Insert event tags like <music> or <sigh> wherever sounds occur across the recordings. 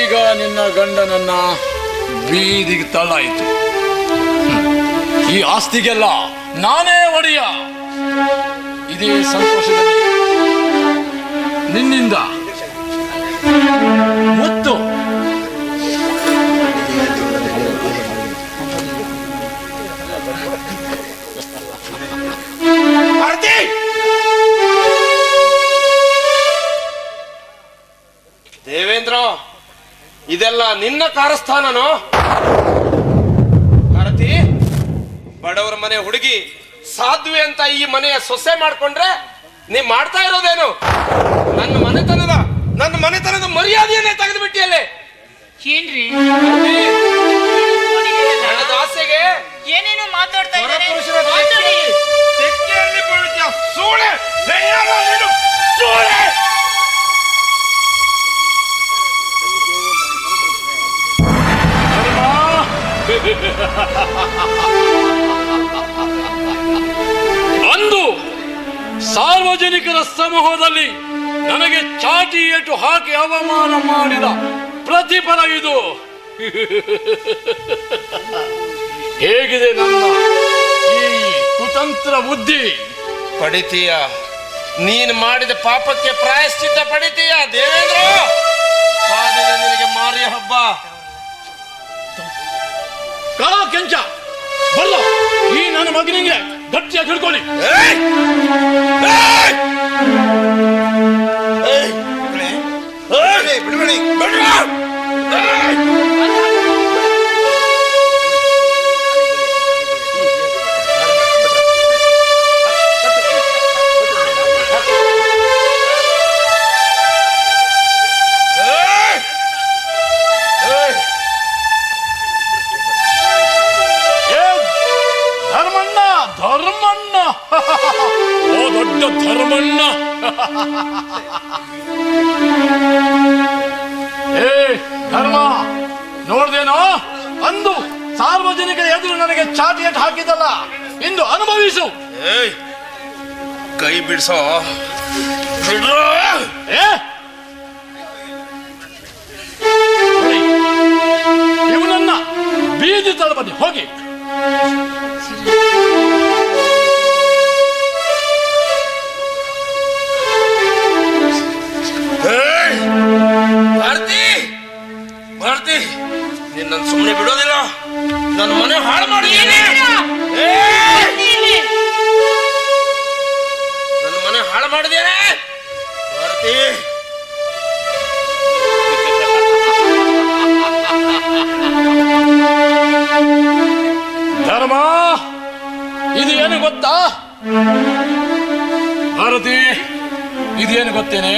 ಈಗ ನಿನ್ನ ಗಂಡನನ್ನ ಬೀದಿಗೆ ತಳ್ಳಾಯಿತು. ಈ ಆಸ್ತಿಗೆಲ್ಲ ನಾನೇ ಒಡೆಯ. ಇದೇ ಸಂತೋಷದಲ್ಲಿ ನಿನ್ನಿಂದ ದೇವೇಂದ್ರ ಇದೆಲ್ಲ ನಿನ್ನ ಕಾರಸ್ಥಾನನೋ? ಭಾರತಿ ಬಡವರ ಮನೆ ಹುಡುಗಿ ಸಾಧ್ವಿ ಅಂತ ಈ ಮನೆಯ ಸೊಸೆ ಮಾಡ್ಕೊಂಡ್ರೆ ನೀ ಮಾಡ್ತಾ ಇರೋದೇನು? ನನ್ನ ಮನೆತನದ ನನ್ನ ಮನೆತನದ ಮರ್ಯಾದೆಯನ್ನೇ ತೆಗೆದು ಬಿಟ್ಟಿಯಲ್ಲೇ ಏನ್ರಿ ಆಸೆಗೆ ಏನೇನೋ ಮಾತಾಡ್ತಾ ಇದ್ದಾರೆ. ಮಾತಾಡಿ ತೆಕ್ಕೆಯಲ್ಲಿ ಬೀಳುತ್ತೀಯ ಸಾರ್ವಜನಿಕರ ಸಮೂಹದಲ್ಲಿ ನನಗೆ ಚಾಟಿ ಏಟು ಹಾಕಿ ಅವಮಾನ ಮಾಡಿದ ಪ್ರತಿಫಲ ಇದು. ಹೇಗಿದೆ ನನ್ನ ಈ ಕುತಂತ್ರ ಬುದ್ಧಿ? ಪಡಿತೀಯ. ನೀನು ಮಾಡಿದ ಪಾಪಕ್ಕೆ ಪ್ರಾಯಶ್ಚಿತ್ತ ಪಡಿತೀಯ ದೇವೇಂದ್ರ? ನಿನಗೆ ಮಾರಿಯ ಹಬ್ಬ. ಕಾ ಕೆಂಚ ಬಲ್ಲ ಈ ನನ್ನ ಮಗನಿಗೆ ಗಟ್ಟಿಯಾಗಿ ಹಿಡ್ಕೊಳ್ಳಿ. ಏ ಧರ್ಮ ನೋಡ್ದೇನೋ? ಅಂದು ಸಾರ್ವಜನಿಕರ ಎದುರು ನನಗೆ ಚಾಟಿಯಟ್ ಹಾಕಿದಲ್ಲ ಇಂದು ಅನುಭವಿಸು. ಏಯ್ ಕೈ ಬಿಡಿಸೋ. ಏ? ಇವನನ್ನ ಬೀದಿ ತಳ ಬನ್ನಿ ಹೋಗಿ. ಬಿಡೋದಿಲ್ಲ. ನನ್ನ ಮನೆ ಹಾಳು ಮಾಡಿದ್ದೀನಿ ನನ್ನ ಮನೆ ಹಾಳು ಮಾಡಿದ್ದೇನೆ ಭಾರತಿ. ಧರ್ಮ. ಇದು ಏನು ಗೊತ್ತಾ? ಭಾರತಿ ಇದೇನು ಗೊತ್ತೇನೆ?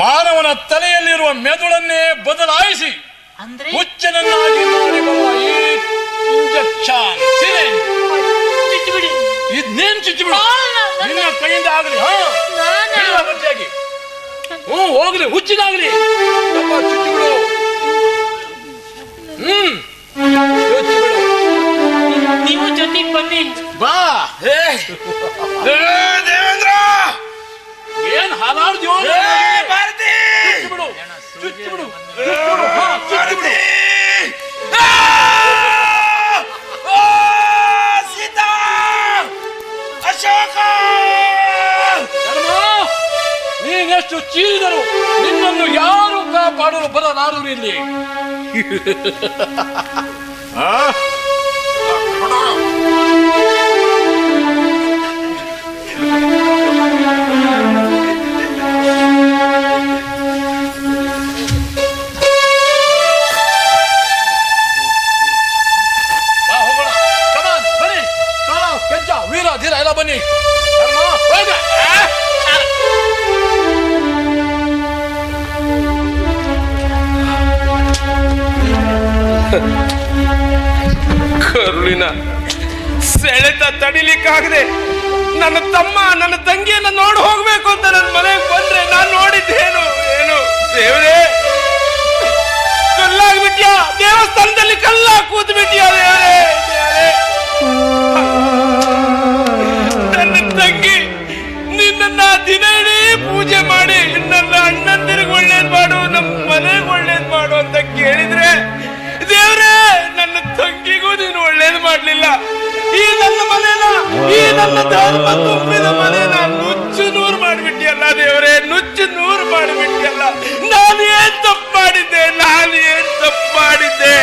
ಮಾನವನ ತಲೆಯಲ್ಲಿರುವ ಮೆದುಳನ್ನೇ ಬದಲಾಯಿಸಿ ಅಂದ್ರೆ ಹುಚ್ಚನನ್ನಾಗಿ ಮಾಡಿಕೊಳ್ಳುವ ಈ ಇಂಜೆಕ್ಷನ್ ಸಿರಿಂಜ್ ಬಿಡಿ ಇದ್ನೇನ್ ಚುಚ್ಚಿಬಿಡು. ನಿನ್ನ ಕೈಯಿಂದ ಆಗಲಿ ಹಾ. ಗಟ್ಟಿಯಾಗಿ ಹ್ಞೂ ಹೋಗ್ಲಿ ಹುಚ್ಚಿದಾಗ್ಲಿ. ಸ್ವಲ್ಪ ಚುಚ್ಚಿಬಿಡು. ಹ್ಮ್ ಚುಚ್ಚಿಬಿಡು ನೀವು ಜೊತೆಗೆ ಬನ್ನಿ. ಬಾ! ಏ, ದೇವೇಂದ್ರ! ಏನ್ ಹಾಲಾಡ್ದ್ಯೋ ಏ, ಭಾರತಿ! ಚುಚ್ಚಿಬಿಡು. ಚುಚ್ಚಿಬಿಡು. ಚುಚ್ಚಿಬಿಡು ಚುಚ್ಚಿಬಿಡು ನಿನ್ನನ್ನು ಯಾರು ಕಾಪಾಡಲು ಬರಲಾರರು ಇಲ್ಲಿ? <laughs> <laughs> ಕರುಳಿನ ಸೆಳೆತ ತಡಿಲಿಕ್ಕಾಗದೆ ನನ್ನ ತಮ್ಮ, ನನ್ನ ತಂಗಿಯನ್ನು ನೋಡಿ ಹೋಗ್ಬೇಕು ಅಂತ ನನ್ನ ಮನೆಗೆ ಬಂದ್ರೆ ನಾನು ನೋಡಿದ್ದೇನು ಏನು? ದೇವರೇ! ಕಲ್ಲಾಗ್ಬಿಟ್ಯಾ? ದೇವಸ್ಥಾನದಲ್ಲಿ ಕಲ್ಲ ಕೂತ್ ಬಿಟ್ಟಿಯಾ ದೇವರೇ! ನನ್ನ ತಂಗಿ ನಿನ್ನ ದಿನ ಇಡೀ ಪೂಜೆ ಮಾಡಿ ನನ್ನ ಅಣ್ಣಂದಿರಿಗೆ ಒಳ್ಳೇದ್ ಮಾಡು ನಮ್ಮ ಮನೆಗೆ ಒಳ್ಳೇದ್ ಮಾಡು ಅಂತ ಕೇಳಿದ್ರೆ ನೀನು ಒಳ್ಳೇದು ಮಾಡಲಿಲ್ಲ. ಈ ನನ್ನ ಮನೇನ, ಈ ನನ್ನ ಧರ್ಮ ತುಂಬಿದ ಮನೇನ ನುಚ್ಚು ನೂರು ಮಾಡಿಬಿಟ್ಟಿಯಲ್ಲ ದೇವರೇ, ನುಚ್ಚು ನೂರು ಮಾಡಿಬಿಟ್ಟಿಯಲ್ಲ. ನಾನು ಏನ್ ತಪ್ಪು ಮಾಡಿದ್ದೆ? ನಾನು ಏನ್ ತಪ್ಪು ಮಾಡಿದ್ದೆ?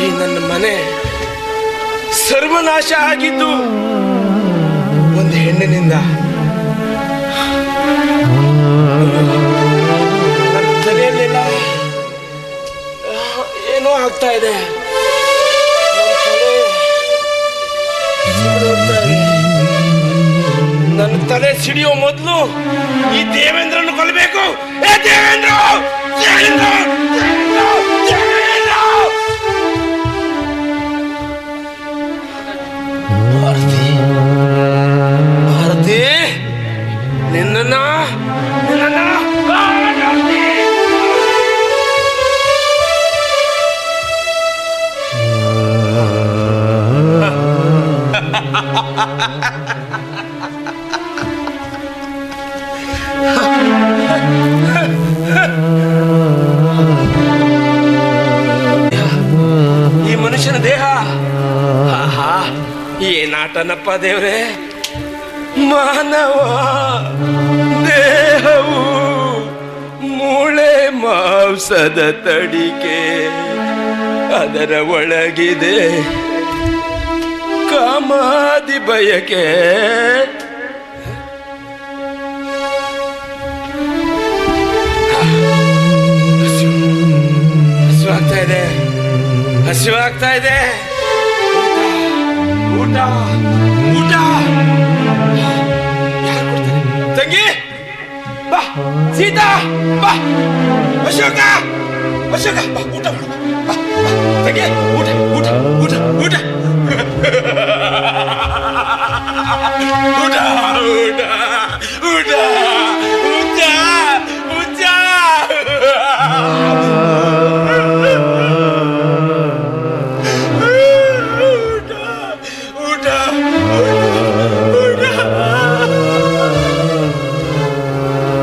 ಈ ನನ್ನ ಮನೆ ಸರ್ವನಾಶ ಆಗಿದ್ದು ಒಂದು ಹೆಣ್ಣಿನಿಂದ ಆಗ್ತಾ ಇದೆ. ನನ್ನ ತಲೆ ಸಿಡಿಯೋ ಮೊದಲು ಈ ದೇವೇಂದ್ರನ್ನು ಕೊಲ್ಲಬೇಕು. ದೇವೇಂದ್ರ! ಏನಾಟನಪ್ಪ ದೇವ್ರೆ, ಮಾನವ ದೇಹವು ಮೂಳೆ ಮಾಂಸದ ತಡಿಕೆ. ಅದರ ಒಳಗಿದೆ ಕಾಮಾದಿ ಬಯಕೆ. ಹಸಿವಾಗ್ತಾ ಇದೆ ಹಸಿವಾಗ್ತಾ ಇದೆ. ಗುಡ್ಡ ಗುಡ್ಡ ತಂಗಿ ಬಾ ಸೀತಾ ಬಾ ಅಶೋಕ ಅಶೋಕ ಬಾ ಊಟ ಮಾಡು ಬಾ ತಂಗಿ ಊಟ ಊಟ ಊಟ ಊಟ